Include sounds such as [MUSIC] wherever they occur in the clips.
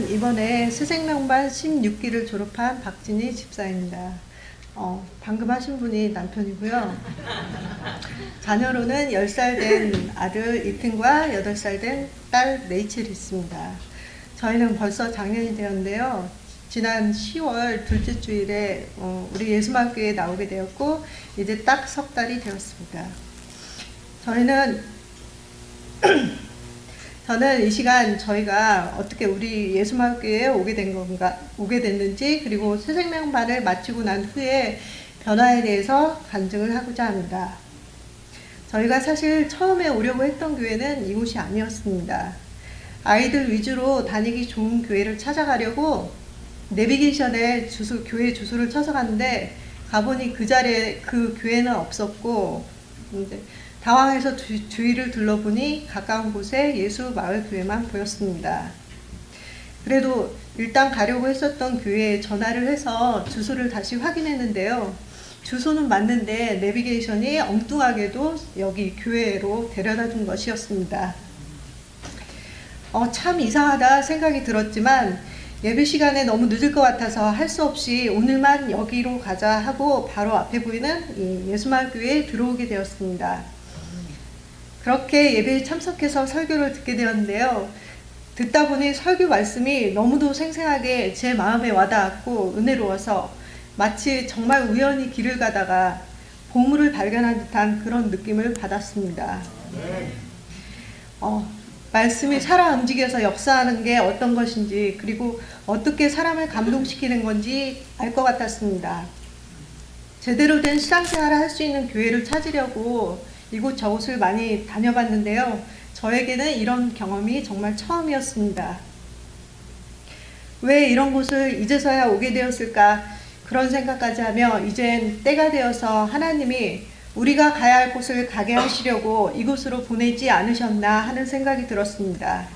이번에 새생명반 16기를 졸업한 박진희 집사입니다. 어, 방금 하신 분이 남편이고요. 자녀로는 10살 된 아들 이튼과 8살 된 딸 레이첼이 있습니다. 저희는 벌써 작년이 되었는데요. 지난 10월 둘째 주일에 어, 우리 예수마교회에 나오게 되었고 이제 딱 석 달이 되었습니다. 저희는 [CLEARS THROAT] 저는 이 시간 저희가 어떻게 우리 예수마교회에 오게 된 건가, 오게 됐는지, 그리고 새 생명반을 마치고 난 후에 변화에 대해서 간증을 하고자 합니다. 저희가 사실 처음에 오려고 했던 교회는 이곳이 아니었습니다. 아이들 위주로 다니기 좋은 교회를 찾아가려고 내비게이션에 주소, 교회 주소를 쳐서 갔는데, 가보니 그 자리에 그 교회는 없었고, 당황해서 주, 주위를 둘러보니 가까운 곳에 예수 마을 교회만 보였습니다. 그래도 일단 가려고 했었던 교회에 전화를 해서 주소를 다시 확인했는데요. 주소는 맞는데 내비게이션이 엉뚱하게도 여기 교회로 데려다 준 것이었습니다. 어, 참 이상하다 생각이 들었지만 예배 시간에 너무 늦을 것 같아서 할 수 없이 오늘만 여기로 가자 하고 바로 앞에 보이는 이 예수마을 교회에 들어오게 되었습니다. 그렇게 예배에 참석해서 설교를 듣게 되었는데요. 듣다 보니 설교 말씀이 너무도 생생하게 제 마음에 와닿았고 은혜로워서 마치 정말 우연히 길을 가다가 보물을 발견한 듯한 그런 느낌을 받았습니다. 어, 말씀이 살아 움직여서 역사하는 게 어떤 것인지 그리고 어떻게 사람을 감동시키는 건지 알 것 같았습니다. 제대로 된 신앙생활을 할 수 있는 교회를 찾으려고 이곳저곳을 많이 다녀봤는데요. 저에게는 이런 경험이 정말 처음이었습니다. 왜 이런 곳을 이제서야 오게 되었을까? 그런 생각까지 하며 이젠 때가 되어서 하나님이 우리가 가야 할 곳을 가게 하시려고 이곳으로 보내지 않으셨나 하는 생각이 들었습니다.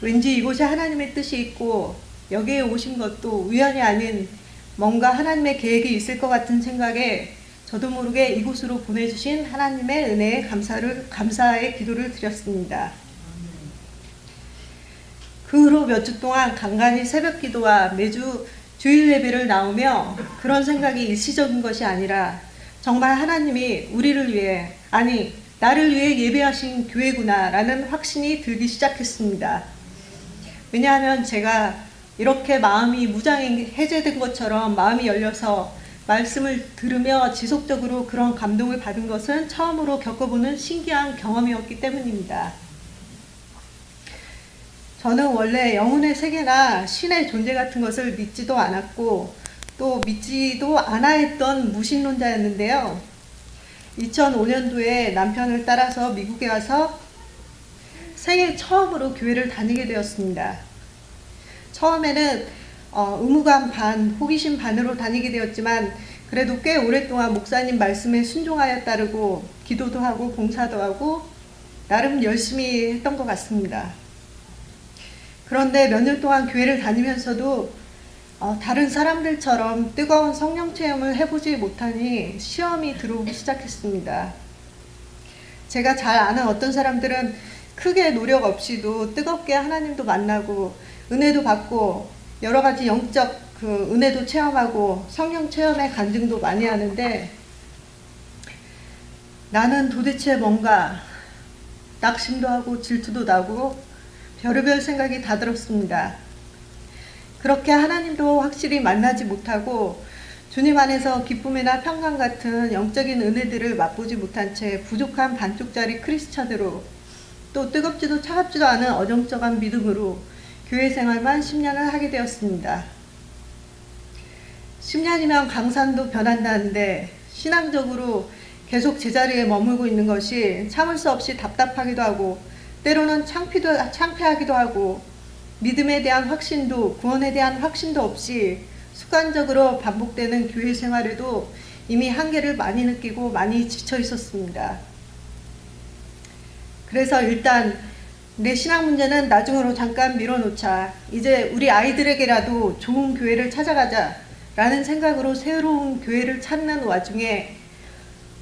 왠지 이곳에 하나님의 뜻이 있고 여기에 오신 것도 우연이 아닌 뭔가 하나님의 계획이 있을 것 같은 생각에 저도 모르게 이곳으로 보내주신 하나님의 은혜에 감사를, 감사의 기도를 드렸습니다. 그 후로 몇 주 동안 간간히 새벽 기도와 매주 주일 예배를 나오며 그런 생각이 일시적인 것이 아니라 정말 하나님이 우리를 위해, 아니, 나를 위해 예배하신 교회구나라는 확신이 들기 시작했습니다. 왜냐하면 제가 이렇게 마음이 무장이 해제된 것처럼 마음이 열려서 말씀을 들으며 지속적으로 그런 감동을 받은 것은 처음으로 겪어보는 신기한 경험이었기 때문입니다. 저는 원래 영혼의 세계나 신의 존재 같은 것을 믿지도 않았고 또 믿지도 않아 했던 무신론자였는데요. 2005년도에 남편을 따라서 미국에 와서 생애 처음으로 교회를 다니게 되었습니다. 처음에는 어, 의무감 반, 호기심 반으로 다니게 되었지만 그래도 꽤 오랫동안 목사님 말씀에 순종하여 따르고 기도도 하고 봉사도 하고 나름 열심히 했던 것 같습니다. 그런데 몇 년 동안 교회를 다니면서도 어, 다른 사람들처럼 뜨거운 성령 체험을 해보지 못하니 시험이 들어오기 시작했습니다. 제가 잘 아는 어떤 사람들은 크게 노력 없이도 뜨겁게 하나님도 만나고 은혜도 받고 여러 가지 영적 그 은혜도 체험하고 성령 체험의 간증도 많이 하는데 나는 도대체 뭔가 낙심도 하고 질투도 나고 별의별 생각이 다 들었습니다. 그렇게 하나님도 확실히 만나지 못하고 주님 안에서 기쁨이나 평강 같은 영적인 은혜들을 맛보지 못한 채 부족한 반쪽짜리 크리스찬으로 또 뜨겁지도 차갑지도 않은 어정쩡한 믿음으로 교회 생활만 10년을 하게 되었습니다. 10년이면 강산도 변한다는데 신앙적으로 계속 제자리에 머물고 있는 것이 참을 수 없이 답답하기도 하고 때로는 창피도, 창피하기도 하고 믿음에 대한 확신도 구원에 대한 확신도 없이 습관적으로 반복되는 교회 생활에도 이미 한계를 많이 느끼고 많이 지쳐 있었습니다. 그래서 일단 내 신앙 문제는 나중으로 잠깐 밀어놓자. 이제 우리 아이들에게라도 좋은 교회를 찾아가자. 라는 생각으로 새로운 교회를 찾는 와중에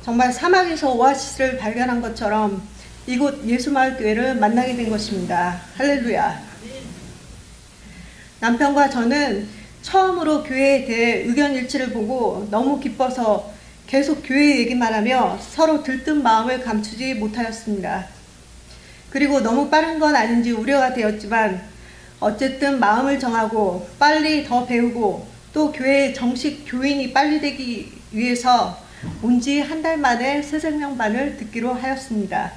정말 사막에서 오아시스를 발견한 것처럼 이곳 예수마을 교회를 만나게 된 것입니다. 할렐루야. 남편과 저는 처음으로 교회에 대해 의견 일치를 보고 너무 기뻐서 계속 교회 얘기만 하며 서로 들뜬 마음을 감추지 못하였습니다. 그리고 너무 빠른 건 아닌지 우려가 되었지만 어쨌든 마음을 정하고 빨리 더 배우고 또 교회 정식 교인이 빨리 되기 위해서 온 지 한 달 만에 새 생명반을 듣기로 하였습니다.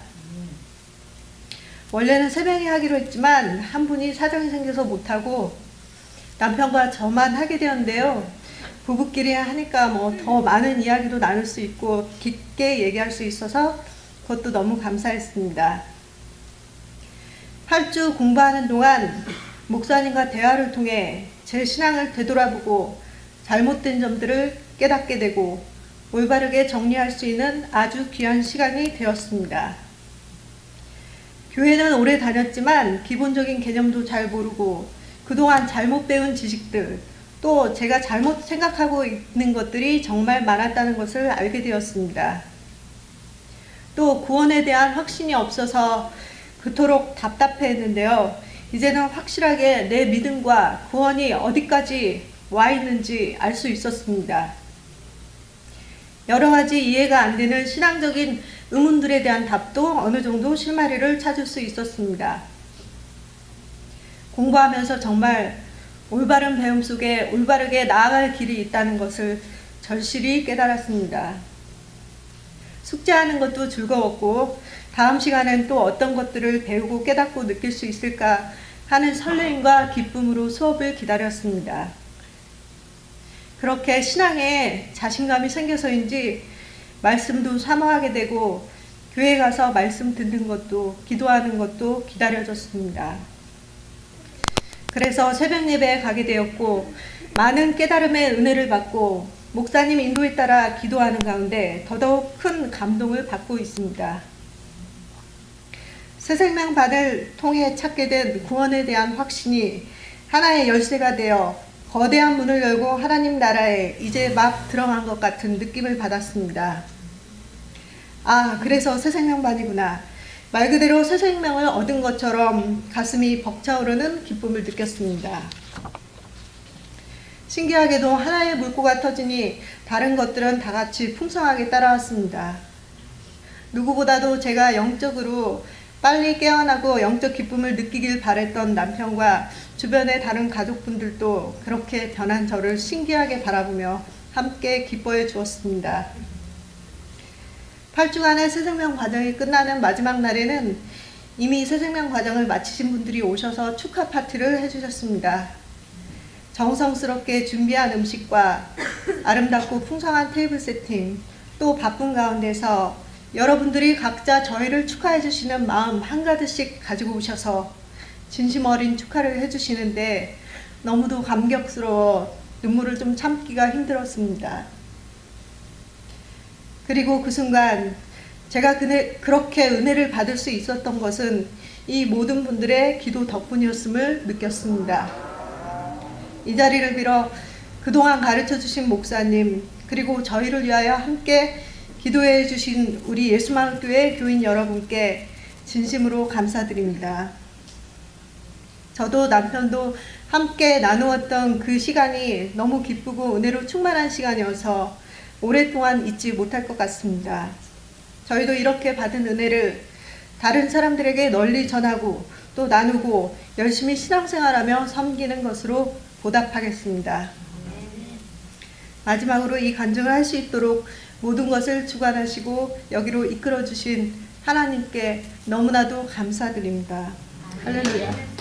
원래는 세 명이 하기로 했지만 한 분이 사정이 생겨서 못하고 남편과 저만 하게 되었는데요. 부부끼리 하니까 뭐 더 많은 이야기도 나눌 수 있고 깊게 얘기할 수 있어서 그것도 너무 감사했습니다. 8주 공부하는 동안 목사님과 대화를 통해 제 신앙을 되돌아보고 잘못된 점들을 깨닫게 되고 올바르게 정리할 수 있는 아주 귀한 시간이 되었습니다. 교회는 오래 다녔지만 기본적인 개념도 잘 모르고 그동안 잘못 배운 지식들 또 제가 잘못 생각하고 있는 것들이 정말 많았다는 것을 알게 되었습니다. 또 구원에 대한 확신이 없어서 그토록 답답해했는데요. 이제는 확실하게 내 믿음과 구원이 어디까지 와 있는지 알 수 있었습니다. 여러 가지 이해가 안 되는 신앙적인 의문들에 대한 답도 어느 정도 실마리를 찾을 수 있었습니다. 공부하면서 정말 올바른 배움 속에 올바르게 나아갈 길이 있다는 것을 절실히 깨달았습니다. 숙제하는 것도 즐거웠고 다음 시간엔 또 어떤 것들을 배우고 깨닫고 느낄 수 있을까 하는 설레임과 기쁨으로 수업을 기다렸습니다. 그렇게 신앙에 자신감이 생겨서인지 말씀도 사모하게 되고 교회 가서 말씀 듣는 것도 기도하는 것도 기다려졌습니다. 그래서 새벽 예배에 가게 되었고 많은 깨달음의 은혜를 받고 목사님 인도에 따라 기도하는 가운데 더더욱 큰 감동을 받고 있습니다. 새 생명반을 통해 찾게 된 구원에 대한 확신이 하나의 열쇠가 되어 거대한 문을 열고 하나님 나라에 이제 막 들어간 것 같은 느낌을 받았습니다. 아, 그래서 새 생명반이구나. 말 그대로 새 생명을 얻은 것처럼 가슴이 벅차오르는 기쁨을 느꼈습니다. 신기하게도 하나의 물고가 터지니 다른 것들은 다 같이 풍성하게 따라왔습니다. 누구보다도 제가 영적으로 빨리 깨어나고 영적 기쁨을 느끼길 바랬던 남편과 주변의 다른 가족분들도 그렇게 변한 저를 신기하게 바라보며 함께 기뻐해 주었습니다. 8주간의 새 생명 과정이 끝나는 마지막 날에는 이미 새 생명 과정을 마치신 분들이 오셔서 축하 파티를 해주셨습니다. 정성스럽게 준비한 음식과 아름답고 풍성한 테이블 세팅, 또 바쁜 가운데서 여러분들이 각자 저희를 축하해 주시는 마음 한가득씩 가지고 오셔서 진심 어린 축하를 해 주시는데 너무도 감격스러워 눈물을 좀 참기가 힘들었습니다. 그리고 그 순간 제가 그네, 그렇게 은혜를 받을 수 있었던 것은 이 모든 분들의 기도 덕분이었음을 느꼈습니다. 이 자리를 빌어 그동안 가르쳐 주신 목사님, 그리고 저희를 위하여 함께 기도해 주신 우리 예수마을교회 교인 여러분께 진심으로 감사드립니다. 저도 남편도 함께 나누었던 그 시간이 너무 기쁘고 은혜로 충만한 시간이어서 오랫동안 잊지 못할 것 같습니다. 저희도 이렇게 받은 은혜를 다른 사람들에게 널리 전하고 또 나누고 열심히 신앙생활하며 섬기는 것으로 보답하겠습니다. 마지막으로 이 간증을 할 수 있도록 모든 것을 주관하시고 여기로 이끌어 주신 하나님께 너무나도 감사드립니다. 할렐루야.